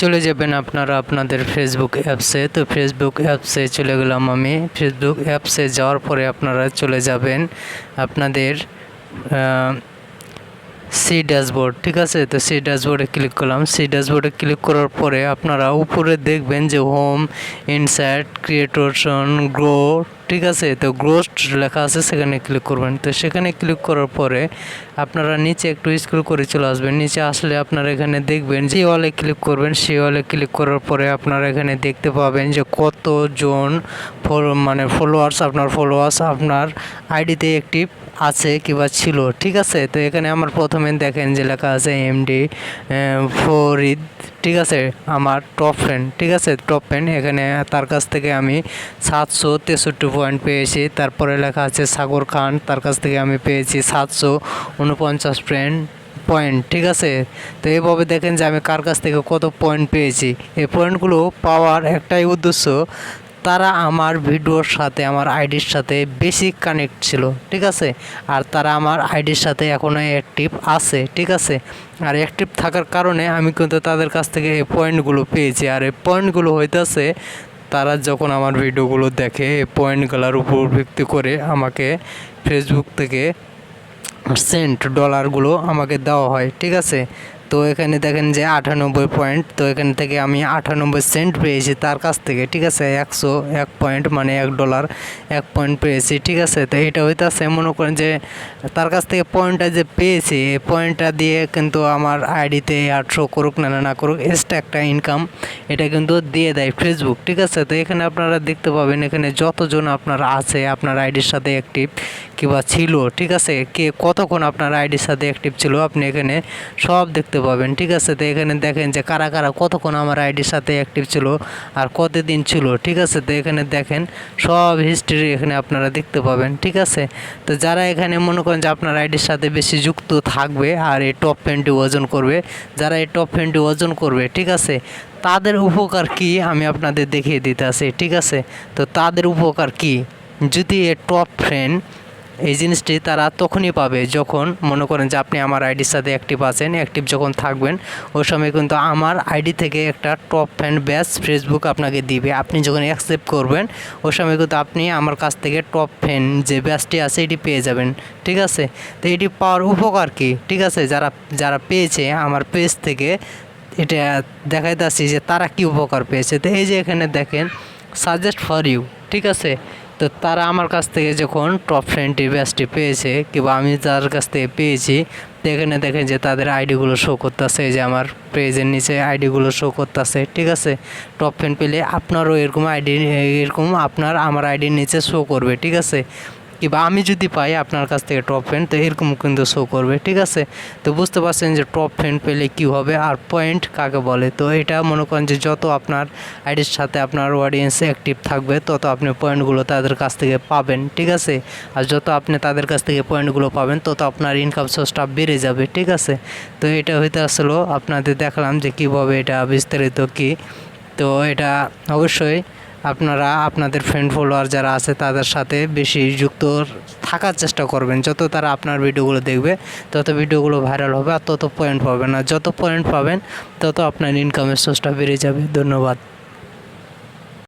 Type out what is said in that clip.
চলে যাবেন আপনারা আপনাদের ফেসবুক অ্যাপসে তো ফেসবুক অ্যাপসে চলে গেলাম আমি। ফেসবুক অ্যাপসে যাওয়ার পরে আপনারা চলে যাবেন আপনাদের সি ড্যাশবোর্ড ঠিক আছে? তো সি ড্যাশবোর্ডে ক্লিক করলাম। সি ড্যাশবোর্ডে ক্লিক করার পরে আপনারা উপরে দেখবেন যে হোম ইনসাইট ক্রিয়েটরশন গ্রো ঠিক আছে, তো গ্রোস্ট লেখা আছে, সেখানে ক্লিক করবেন। তো সেখানে ক্লিক করার পরে আপনারা নিচে একটু স্ক্রল করে চলে আসবেন। নিচে আসলে আপনারা এখানে দেখবেন যে ওয়ালে ক্লিক করবেন। সেই ওয়ালে ক্লিক করার পরে আপনারা এখানে দেখতে পাবেন যে কতজন ফলো মানে ফলোয়ার্স আপনার ফলোয়ার্স আপনার আইডিতে অ্যাক্টিভ আছে কিংবা ছিল। ঠিক আছে? তো এখানে আমার প্রথমে দেখেন যে লেখা আছে এমডি ফরিদ, ঠিক আছে? আমার টপ ফ্রেন্ড ঠিক আছে? টপ ফ্রেন্ড এখানে তার কাছ থেকে আমি সাতশো তেষট্টি পয়েন্ট পেয়েছি। তারপরে লেখা আছে, সাগর খান, তার কাছ থেকে আমি পেয়েছি সাতশো উনপঞ্চাশ ফ্রেন্ড পয়েন্ট। ঠিক আছে? তো এইভাবে দেখেন যে আমি কার কাছ থেকে কত পয়েন্ট পেয়েছি। এই পয়েন্টগুলো পাওয়ার একটাই উদ্দেশ্য, তারা আমার ভিডিওর সাথে, আমার আইডির সাথে বেশি কানেক্ট ছিল। ঠিক আছে? আর তারা আমার আইডির সাথে এখনও অ্যাক্টিভ আছে। ঠিক আছে? আর অ্যাক্টিভ থাকার কারণে আমি কিন্তু তাদের কাছ থেকে এই পয়েন্টগুলো পেয়েছি। আর এই পয়েন্টগুলো হইতেছে তারা যখন আমার ভিডিওগুলো দেখে পয়েন্টগুলোর উপর ভিত্তি করে আমাকে ফেসবুক থেকে সেন্ট ডলারগুলো আমাকে দেওয়া হয়, ঠিক আছে? তো এখানে দেখেন যে আটানব্বই পয়েন্ট তো এখান থেকে আমি আটানব্বই সেন্ট পেয়েছি তার কাছ থেকে, ঠিক আছে? একশো এক পয়েন্ট মানে এক ডলার এক পয়েন্ট পেয়েছি, ঠিক আছে? তো এটা হইতেছে, মনে করেন যে তার কাছ থেকে পয়েন্টটা যে পেয়েছি এই পয়েন্টটা দিয়ে কিন্তু আমার আইডিতে আটশো করুক না না করুক এক্সট্রা একটা ইনকাম এটা কিন্তু দিয়ে দেয় ফেসবুক ঠিক আছে? তো এখানে আপনারা দেখতে পাবেন, এখানে যতজন আপনার আছে, আপনার আইডির সাথে অ্যাক্টিভ কিংবা ছিল, ঠিক আছে? কে কতক্ষণ আপনার আইডির সাথে অ্যাক্টিভ ছিল, আপনি এখানে সব দেখতে পাবেন। ঠিক আছে, তো এখানে দেখেন যে কারা কারা কতক্ষণ আমার আইডির সাথে অ্যাক্টিভ ছিল আর কতদিন ছিল। ঠিক আছে, তো এখানে দেখেন সব হিস্ট্রি এখানে আপনারা দেখতে পাবেন। ঠিক আছে, তো যারা এখানে মনে করেন যে আপনার আইডির সাথে বেশি যুক্ত থাকবে আর এই টপ প্যান্টটি ওজন করবে, যারা এই টপ প্যান্টটি ওজন করবে, ঠিক আছে, তাদের উপকার কি আমি আপনাদের দেখিয়ে দিতে আসি। ঠিক আছে, তো তাদের উপকার কি? যদি এ টপ ফ্রেন্ড এই জিনিসটি তারা তখনই পাবে যখন মনে করেন যে আপনি আমার আইডির সাথে অ্যাক্টিভ আছেন অ্যাক্টিভ যখন থাকবেন, ওই সময় কিন্তু আমার আইডি থেকে একটা টপ ফ্যান ব্যাচ ফেসবুক আপনাকে দিবে। আপনি যখন অ্যাকসেপ্ট করবেন, ওই সময় কিন্তু আপনি আমার কাছ থেকে টপ ফ্যান যে ব্যাচটি আছে, এটি পেয়ে যাবেন। ঠিক আছে? তো এটি পাওয়ার উপকার কি? ঠিক আছে? যারা যারা পেয়েছে আমার পেজ থেকে, এটা দেখাইতেছি যে তারা কি উপকার পেয়েছে। তো এই যে এখানে দেখেন সাজেস্ট ফর ইউ ঠিক আছে? তো তারা আমার কাছ থেকে যখন টপ ফ্রেন্ডটি ব্যাচটি পেয়েছে কিংবা আমি যার কাছ থেকে পেয়েছি দেখেনে দেখেন যে তাদের আইডিগুলো শো করতেছে যে আমার পেজের নিচে আইডিগুলো শো করতেছে, ঠিক আছে? টপ ফ্রেন্ড পেলে আপনারও এরকম আইডি এরকম আপনার, আমার আইডির নিচে শো করবে, ঠিক আছে? কিংবা আমি যদি পাই আপনার কাছ থেকে টপ ফ্রেন্ড তো এরকম কিন্তু শো করবে, ঠিক আছে? তো বুঝতে পারছেন যে টপ ফ্রেন্ড পেলে কী হবে আর পয়েন্ট কাকে বলে? তো এটা মনে করেন যে যত আপনার আইডির সাথে আপনার অডিয়েন্স অ্যাক্টিভ থাকবে, তত আপনি পয়েন্টগুলো তাদের কাছ থেকে পাবেন, ঠিক আছে? আর যত আপনি তাদের কাছ থেকে পয়েন্টগুলো পাবেন, তত আপনার ইনকাম সোর্সটা বেড়ে যাবে, ঠিক আছে? তো এটা হইতে আসলো, আপনাদের দেখালাম যে কীভাবে এটা বিস্তারিত কী? তো এটা অবশ্যই আপনারা, আপনাদের ফ্রেন্ড ফলোয়ার যারা আছে, তাদের সাথে বেশি যুক্ত থাকার চেষ্টা করবেন। যত তারা আপনার ভিডিওগুলো দেখবে, তত ভিডিওগুলো ভাইরাল হবে আর তত পয়েন্ট পাবেন। আর যত পয়েন্ট পাবেন, তত আপনার ইনকামের সোর্সটা বেড়ে যাবে। ধন্যবাদ।